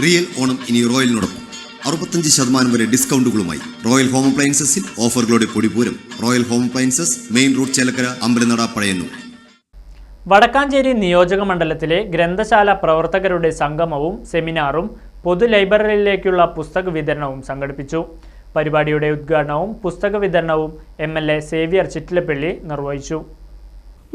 Real Onam ഇനി റോയലിനോടൊപ്പം. അറുപത്തഞ്ച് ശതമാനം വരെ ഡിസ്കൗണ്ടുകളുമായി റോയൽ ഹോം അപ്ലയൻസസിൽ ഓഫറുകളുടെ പൊടിപൂരം royal home appliances main road Chelakkara Ambalanada Pazhayannur. Vadakkanchery നിയോജക മണ്ഡലത്തിലെ ഗ്രന്ഥശാല പ്രവർത്തകരുടെ സംഗമവും സെമിനാറും പൊതു ലൈബ്രറിയിലേക്കുള്ള പുസ്തക വിതരണവും സംഘടിപ്പിച്ചു. പരിപാടിയുടെ ഉദ്ഘാടനവും പുസ്തക വിതരണവും M L A Xavier Chittilappally നിർവഹിച്ചു.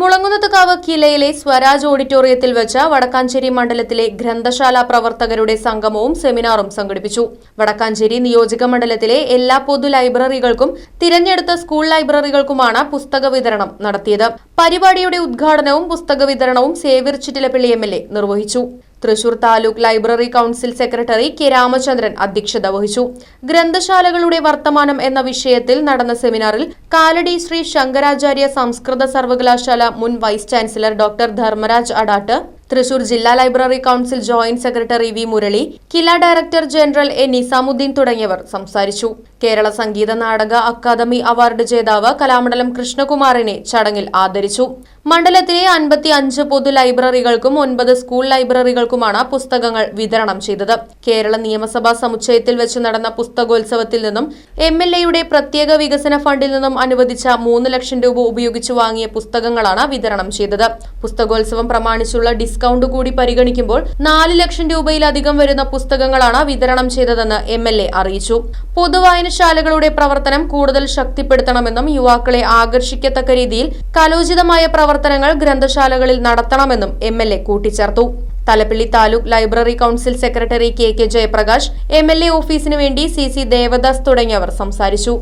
മുളങ്ങുന്നത്തുകാവ് കിലയിലെ സ്വരാജ് ഓഡിറ്റോറിയത്തിൽ വെച്ച് വടക്കാഞ്ചേരി മണ്ഡലത്തിലെ ഗ്രന്ഥശാല പ്രവർത്തകരുടെ സംഗമവും സെമിനാറും സംഘടിപ്പിച്ചു. വടക്കാഞ്ചേരി നിയോജക മണ്ഡലത്തിലെ എല്ലാ പൊതു ലൈബ്രറികൾക്കും തിരഞ്ഞെടുത്ത സ്കൂൾ ലൈബ്രറികൾക്കുമാണ് പുസ്തക വിതരണം നടത്തിയത്. പരിപാടിയുടെ ഉദ്ഘാടനവും പുസ്തക വിതരണവും സേവിർ ചിറ്റിലപ്പള്ളി എം നിർവഹിച്ചു. Thrissur taluk library council secretary K Ramachandran അധ്യക്ഷത വഹിച്ചു. ഗ്രന്ഥശാലകളുടെ വർത്തമാനം എന്ന വിഷയത്തിൽ നടന്ന സെമിനാറിൽ കാലടി ശ്രീ ശങ്കരാചാര്യ സംസ്കൃത സർവകലാശാല മുൻ vice chancellor doctor Dharmaraj Adat Thrissur ജില്ലാ library council joint secretary V Murali KILA director general A Nizamuddin തുടങ്ങിയവർ സംസാരിച്ചു. കേരള സംഗീത നാടക അക്കാദമി അവാർഡ് ജേതാവ് കലാമണ്ഡലം കൃഷ്ണകുമാറിനെ ചടങ്ങിൽ ആദരിച്ചു. മണ്ഡലത്തിലെ അൻപത്തി അഞ്ച് പൊതു ലൈബ്രറികൾക്കും ഒൻപത് സ്കൂൾ ലൈബ്രറികൾക്കുമാണ് പുസ്തകങ്ങൾ വിതരണം ചെയ്തത്. കേരള നിയമസഭാ സമുച്ചയത്തിൽ വെച്ച് നടന്ന പുസ്തകോത്സവത്തിൽ നിന്നും എം എൽ എയുടെ പ്രത്യേക വികസന ഫണ്ടിൽ നിന്നും അനുവദിച്ച മൂന്ന് ലക്ഷം രൂപ ഉപയോഗിച്ച് വാങ്ങിയ പുസ്തകങ്ങളാണ് വിതരണം ചെയ്തത്. പുസ്തകോത്സവം പ്രമാണിച്ചുള്ള ഡിസ്കൗണ്ട് കൂടി പരിഗണിക്കുമ്പോൾ നാല് ലക്ഷം രൂപയിലധികം വരുന്ന പുസ്തകങ്ങളാണ് വിതരണം ചെയ്തതെന്ന് എം എൽ എ അറിയിച്ചു. പൊതുവായനശാലകളുടെ പ്രവർത്തനം കൂടുതൽ ശക്തിപ്പെടുത്തണമെന്നും യുവാക്കളെ ആകർഷിക്കത്തക്ക രീതിയിൽ കലോചിതമായ പ്രവർത്തനങ്ങൾ ഗ്രന്ഥശാലകളിൽ നടത്തണമെന്നും എം എൽ എ കൂട്ടിച്ചേർത്തു. Thalappilly taluk library council secretary K K Jayaprakash M L A ഓഫീസിനു വേണ്ടി സി സി ദേവദാസ് തുടങ്ങിയവർ സംസാരിച്ചു.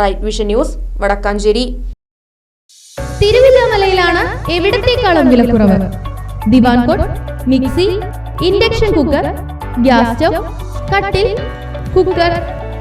Right vision news Vadakkanchery. തിരുവില്ലാമലയിലാണ് എവിടത്തേക്കാളും വിലക്കുറവ്? Divan cot mixie induction cooker gas stove കട്ടിൽ കുക്കർ